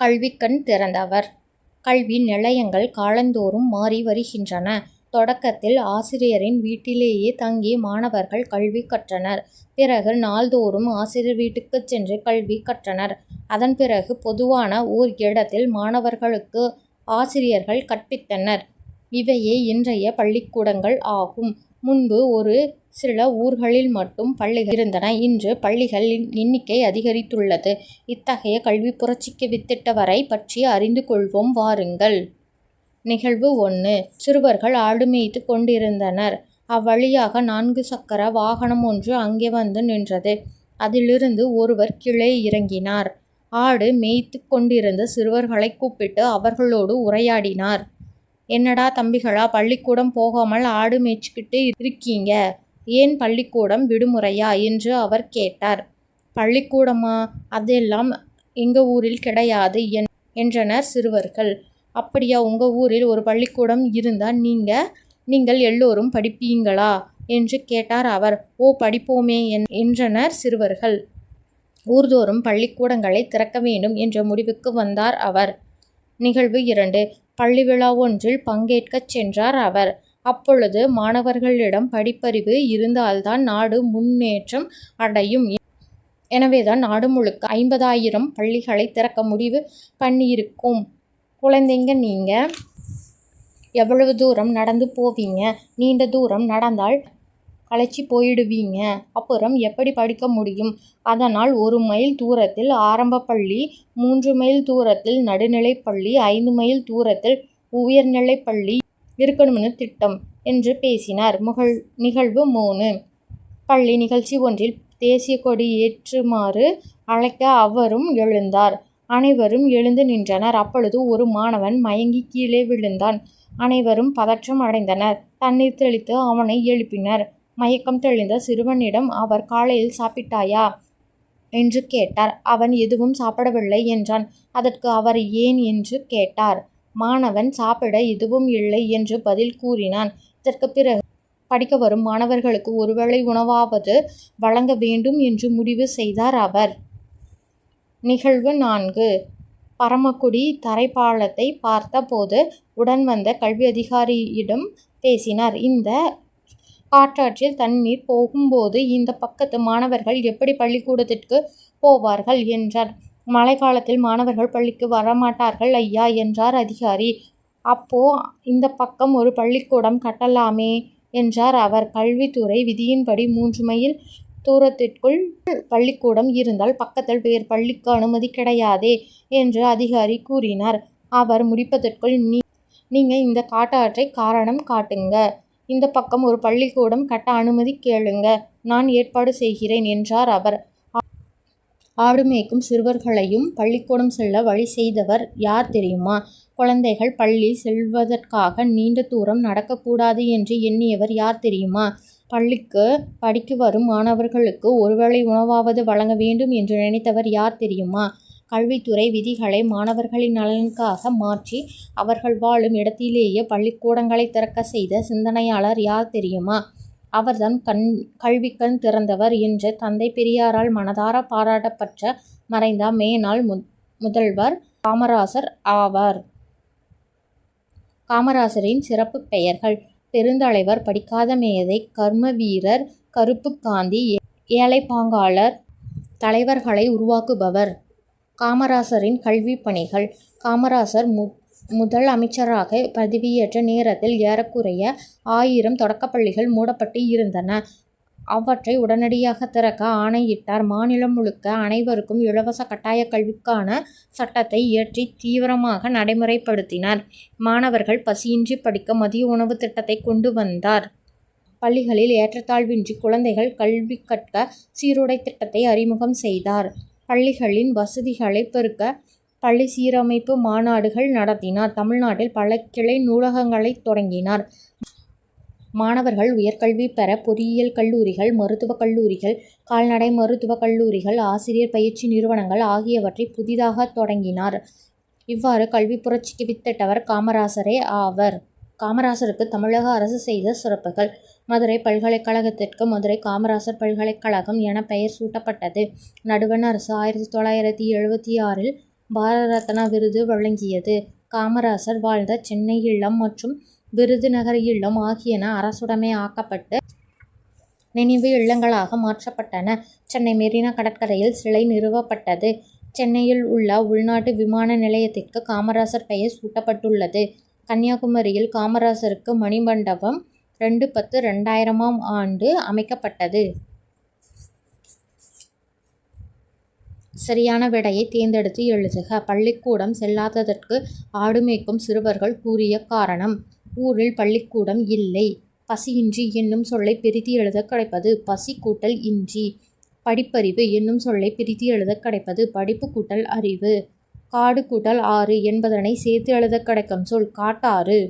கல்விக்கண் திறந்தவர். கல்வி நிலையங்கள் காலந்தோறும் மாறி வருகின்றன. தொடக்கத்தில் ஆசிரியரின் வீட்டிலேயே தங்கி மாணவர்கள் கல்வி கற்றனர். பிறகு நாள்தோறும் ஆசிரியர் வீட்டுக்கு சென்று கல்வி கற்றனர். அதன் பிறகு பொதுவான ஓர் இடத்தில் மாணவர்களுக்கு ஆசிரியர்கள் கற்பித்தனர். இவையே இன்றைய பள்ளிக்கூடங்கள் ஆகும். முன்பு ஒரு சில ஊர்களில் மட்டும் பள்ளிகள் இருந்தன. இன்று பள்ளிகளின் எண்ணிக்கை அதிகரித்துள்ளது. இத்தகைய கல்வி புரட்சிக்கு வித்திட்டவரை பற்றி அறிந்து கொள்வோம் வாருங்கள். நிகழ்வு ஒன்று சிறுவர்கள் ஆடு மேய்த்து கொண்டிருந்தனர். அவ்வழியாக நான்கு சக்கர வாகனம் ஒன்று அங்கே வந்து நின்றது. அதிலிருந்து ஒருவர் கீழே இறங்கினார். ஆடு மேய்த்து கொண்டிருந்த சிறுவர்களை கூப்பிட்டு அவர்களோடு உரையாடினார். என்னடா தம்பிகளா பள்ளிக்கூடம் போகாமல் ஆடு மேய்ச்சிக்கிட்டு இருக்கீங்க. ஏன் பள்ளிக்கூடம் விடுமுறையா? என்று அவர் கேட்டார். பள்ளிக்கூடமா? அதெல்லாம் எங்கள் ஊரில் கிடையாது என்றனர் சிறுவர்கள். அப்படியா உங்கள் ஊரில் ஒரு பள்ளிக்கூடம் இருந்தால் நீங்கள் நீங்கள் எல்லோரும் படிப்பீங்களா? என்று கேட்டார் அவர். ஓ படிப்போமே என்றனர் சிறுவர்கள். ஊர்தோறும் பள்ளிக்கூடங்களை திறக்க வேண்டும் என்ற முடிவுக்கு வந்தார் அவர். நிகழ்வு இரண்டு பள்ளி விழா ஒன்றில் பங்கேற்கச் சென்றார் அவர். அப்பொழுது மாணவர்களிடம் படிப்பறிவு இருந்தால்தான் நாடு முன்னேற்றம் அடையும். எனவேதான் நாடு முழுக்க ஐம்பதாயிரம் பள்ளிகளை திறக்க முடிவு பண்ணியிருக்கோம். குழந்தைங்க நீங்கள் எவ்வளவு தூரம் நடந்து போவீங்க? நீண்ட தூரம் நடந்தால் களைச்சி போயிடுவீங்க. அப்புறம் எப்படி படிக்க முடியும்? அதனால் ஒரு மைல் தூரத்தில் ஆரம்ப பள்ளி மூன்று மைல் தூரத்தில் நடுநிலைப்பள்ளி ஐந்து மைல் தூரத்தில் உயர்நிலைப்பள்ளி இருக்கணும்னு திட்டம். என்று பேசினார். நிகழ்வு மூணு பள்ளி நிகழ்ச்சி ஒன்றில் தேசிய கொடி ஏற்றுமாறு அழைக்க அவரும் எழுந்தார். அனைவரும் எழுந்து நின்றனர். அப்பொழுது ஒரு மாணவன் மயங்கி கீழே விழுந்தான். அனைவரும் பதற்றம் அடைந்தனர். தண்ணீர் தெளித்து அவனை எழுப்பினர். மயக்கம் தெளிந்த சிறுவனிடம் அவர் காலையில் சாப்பிட்டாயா? என்று கேட்டார். அவன் எதுவும் சாப்பிடவில்லை என்றான். அதற்கு அவர் ஏன்? என்று கேட்டார். மாணவன் சாப்பிட எதுவும் இல்லை என்று பதில் கூறினான். இதற்கு பிறகு படிக்க வரும் மாணவர்களுக்கு ஒருவேளை உணவாவது வழங்க வேண்டும் என்று முடிவு செய்தார் அவர். நிகழ்வு நான்கு பரமக்குடி தரைப்பாலத்தை பார்த்தபோது உடன் வந்த கல்வி அதிகாரியிடம் பேசினார். இந்த காற்றாற்றில் தண்ணீர் போகும்போது இந்த பக்கத்து மாணவர்கள் எப்படி பள்ளிக்கூடத்திற்கு போவார்கள்? என்றார். மழைக்காலத்தில் மாணவர்கள் பள்ளிக்கு வரமாட்டார்கள் ஐயா! என்றார் அதிகாரி. அப்போ இந்த பக்கம் ஒரு பள்ளிக்கூடம் கட்டலாமே? என்றார் அவர். கல்வித்துறை விதியின்படி மூன்று மைல் தூரத்திற்குள் பள்ளிக்கூடம் இருந்தால் பக்கத்தில் வேறு பள்ளிக்கு அனுமதி கிடையாதே என்று அதிகாரி கூறினார். அவர் முடிப்பதற்குள் நீ நீங்கள் இந்த காட்டாற்றை காரணம் காட்டுங்க. இந்த பக்கம் ஒரு பள்ளிக்கூடம் கட்ட அனுமதி கேளுங்க. நான் ஏற்பாடு செய்கிறேன் என்றார் அவர். ஆடு மேய்க்கும் சிறுவர்களையும் பள்ளிக்கூடம் செல்ல வழி செய்தவர் யார் தெரியுமா? குழந்தைகள் பள்ளி செல்வதற்காக நீண்ட தூரம் நடக்கக்கூடாது என்று எண்ணியவர் யார் தெரியுமா? பள்ளிக்கு படிக்க வரும் மாணவர்களுக்கு ஒருவேளை உணவாவது வழங்க வேண்டும் என்று நினைத்தவர் யார் தெரியுமா? கல்வித்துறை விதிகளை மாணவர்களின் நலனுக்காக மாற்றி அவர்கள் வாழும் இடத்திலேயே பள்ளிக்கூடங்களை திறக்கச் செய்த சிந்தனையாளர் யார் தெரியுமா? அவர்தான் கல்விக்கண் திறந்தவர் என்று தந்தை பெரியாரால் மனதார பாராட்டப்பட்ட மறைந்த மேனாள் முதல்வர் காமராசர் ஆவார். காமராசரின் சிறப்பு பெயர்கள் பெருந்தலைவர் படிக்காத மேதை கர்ம வீரர் கருப்பு காந்தி ஏழைப்பாங்காளர் தலைவர்களை உருவாக்குபவர். காமராசரின் கல்வி பணிகள் காமராசர் மு முதல் அமைச்சராக பதவியேற்ற நேரத்தில் ஏறக்குறைய ஆயிரம் தொடக்கப்பள்ளிகள் மூடப்பட்டு இருந்தன. அவற்றை உடனடியாக திறக்க ஆணையிட்டார். மாநிலம் முழுக்க அனைவருக்கும் இலவச கட்டாயக் கல்விக்கான சட்டத்தை இயற்றி தீவிரமாக நடைமுறைப்படுத்தினார். மாணவர்கள் பசியின்றி படிக்க மதிய உணவுத் திட்டத்தை கொண்டு வந்தார். பள்ளிகளில் ஏற்றத்தாழ்வின்றி குழந்தைகள் கல்வி கற்க சீருடை திட்டத்தை அறிமுகம் செய்தார். பள்ளிகளின் வசதிகளை பெருக்க பள்ளி சீரமைப்பு மாநாடுகள் நடத்தினார். தமிழ்நாட்டில் பல கிளை நூலகங்களைத் தொடங்கினார். மாணவர்கள் உயர்கல்வி பெற பொறியியல் கல்லூரிகள் மருத்துவக் கல்லூரிகள் கால்நடை மருத்துவக் கல்லூரிகள் ஆசிரியர் பயிற்சி நிறுவனங்கள் ஆகியவற்றை புதிதாக தொடங்கினார். இவ்வாறு கல்வி புரட்சிக்கு வித்திட்டவர் காமராசரே ஆவர். காமராசருக்கு தமிழக அரசு செய்த சிறப்புகள் மதுரை பல்கலைக்கழகத்திற்கு மதுரை காமராசர் பல்கலைக்கழகம் என பெயர் சூட்டப்பட்டது. நடுவண் அரசு ஆயிரத்தி தொள்ளாயிரத்தி எழுபத்தி ஆறில் ரத்னா விருது வழங்கியது. காமராசர் வாழ்ந்த சென்னை இல்லம் மற்றும் விருதுநகர் இல்லம் ஆகியன அரசுடைமை ஆக்கப்பட்டு நினைவு இல்லங்களாக மாற்றப்பட்டன. சென்னை மெரினா கடற்கரையில் சிலை நிறுவப்பட்டது. சென்னையில் உள்ள உள்நாட்டு விமான நிலையத்திற்கு காமராசர் பெயர் சூட்டப்பட்டுள்ளது. கன்னியாகுமரியில் காமராசருக்கு மணிமண்டபம் ரெண்டு பத்து ரெண்டாயிரமாம் ஆண்டு அமைக்கப்பட்டது. சரியான விடையை தேர்ந்தெடுத்து எழுதுக. பள்ளிக்கூடம் செல்லாததற்கு ஆடு மேய்க்கும் சிறுவர்கள் கூறிய காரணம்: ஊரில் பள்ளிக்கூடம் இல்லை. பசியின்றி என்னும் சொல்லை பிரித்து எழுதக் கிடைப்பது: பசி கூட்டல் இன்றி. படிப்பறிவு என்னும் சொல்லை பிரித்து எழுதக் கிடைப்பது: படிப்பு கூட்டல் அறிவு. காடு கூட்டல் ஆறு என்பதனை சேர்த்து எழுதக் கிடைக்கும் சொல்: காட்டாறு.